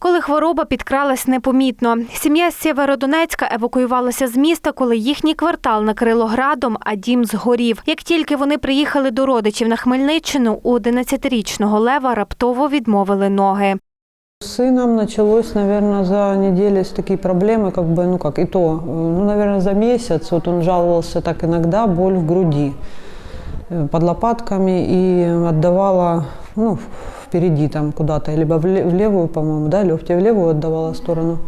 Коли хвороба підкралась непомітно. Сім'я з Сєвєродонецька евакуювалася з міста, коли їхній квартал накрило градом, а дім згорів. Як тільки вони приїхали до родичів на Хмельниччину, у 11-річного Лева раптово відмовили ноги. С сыном началось, наверное, за неделю с такие проблемы, как бы, ну как, и то, э, ну, наверное, за месяц. Вот он жаловался так иногда, боль в груди э, под лопатками и отдавала, ну, впереди там куда-то, либо в ле- в левую, по-моему, да, Лёфтя в левую отдавала сторону.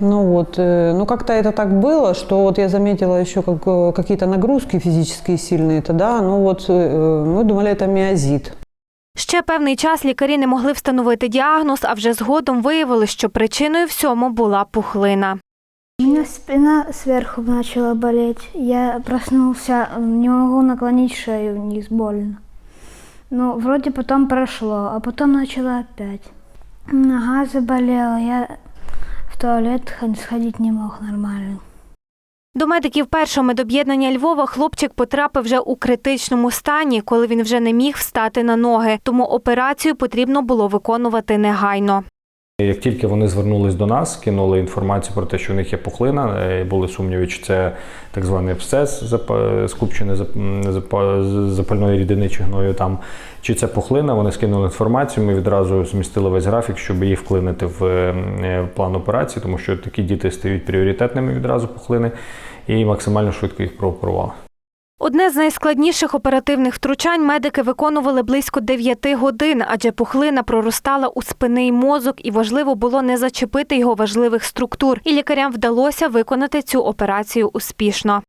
Ну вот, э, ну как-то это так было, что вот я заметила еще как, э, какие-то нагрузки физические сильные тогда, ну вот э, мы думали это миозит. Ще певний час лікарі не могли встановити діагноз, а вже згодом виявили, що причиною всьому була пухлина. У меня спина сверху начала болеть. Я проснулся, не могу наклонить шею вниз, больно. Ну, вроде потом прошло, а потом начала опять. Нога заболела, я в туалет сходить не мог нормально. До медиків першого медоб'єднання Львова хлопчик потрапив вже у критичному стані, коли він вже не міг встати на ноги, тому операцію потрібно було виконувати негайно. Як тільки вони звернулись до нас, кинули інформацію про те, що у них є пухлина, е, були сумніви, чи це так званий абсцес, запа- скупчений запальної рідини чи гною там, чи це пухлина. Вони скинули інформацію. Ми відразу змістили весь графік, щоб їх вклинити в е, план операції, тому що такі діти стають пріоритетними відразу пухлини, і максимально швидко їх прооперували. Одне з найскладніших оперативних втручань медики виконували близько 9 годин, адже пухлина проростала у спини й мозок, і важливо було не зачепити його важливих структур. І лікарям вдалося виконати цю операцію успішно.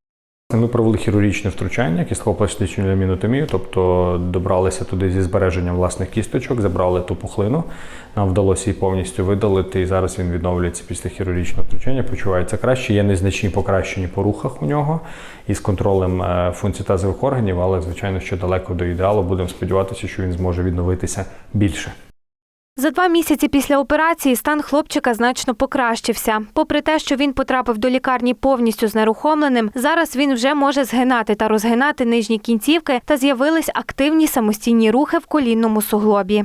Ми провели хірургічне втручання, кістково-пластичну ламінотомію, тобто добралися туди зі збереженням власних кісточок, забрали ту пухлину. Нам вдалося її повністю видалити, і зараз він відновлюється після хірургічного втручання, почувається краще. Є незначні покращення по рухах у нього із контролем е, функцій тазових органів, але звичайно, що далеко до ідеалу. Будемо сподіватися, що він зможе відновитися більше. За два місяці після операції стан хлопчика значно покращився. Попри те, що він потрапив до лікарні повністю знерухомленим, зараз він вже може згинати та розгинати нижні кінцівки та з'явились активні самостійні рухи в колінному суглобі.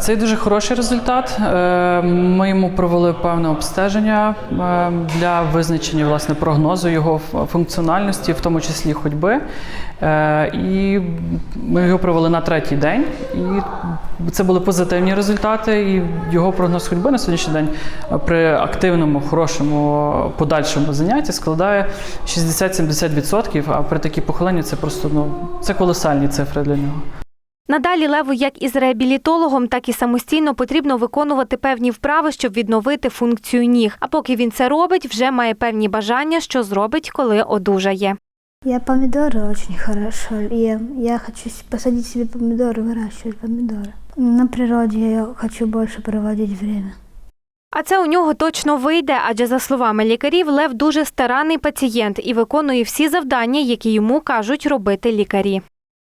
Це дуже хороший результат. Е, Ми йому провели певне обстеження е, для визначення власне прогнозу його функціональності, в тому числі ходьби. Е, І ми його провели на третій день. І це були позитивні результати. І його прогноз ходьби на сьогоднішній день при активному, хорошому подальшому занятті складає 60-70%. А при такій похиленні це просто ну це колосальні цифри для нього. Надалі леву як із реабілітологом, так і самостійно потрібно виконувати певні вправи, щоб відновити функцію ніг. А поки він це робить, вже має певні бажання, що зробить, коли одужає. Я помидоры очень хорошо ем. Я хочу с- посадить себе помидоры, выращивать помидоры. На природе я хочу больше проводить время. А це у нього точно вийде, адже за словами лікарів, Лев дуже старанний пацієнт і виконує всі завдання, які йому кажуть робити лікарі.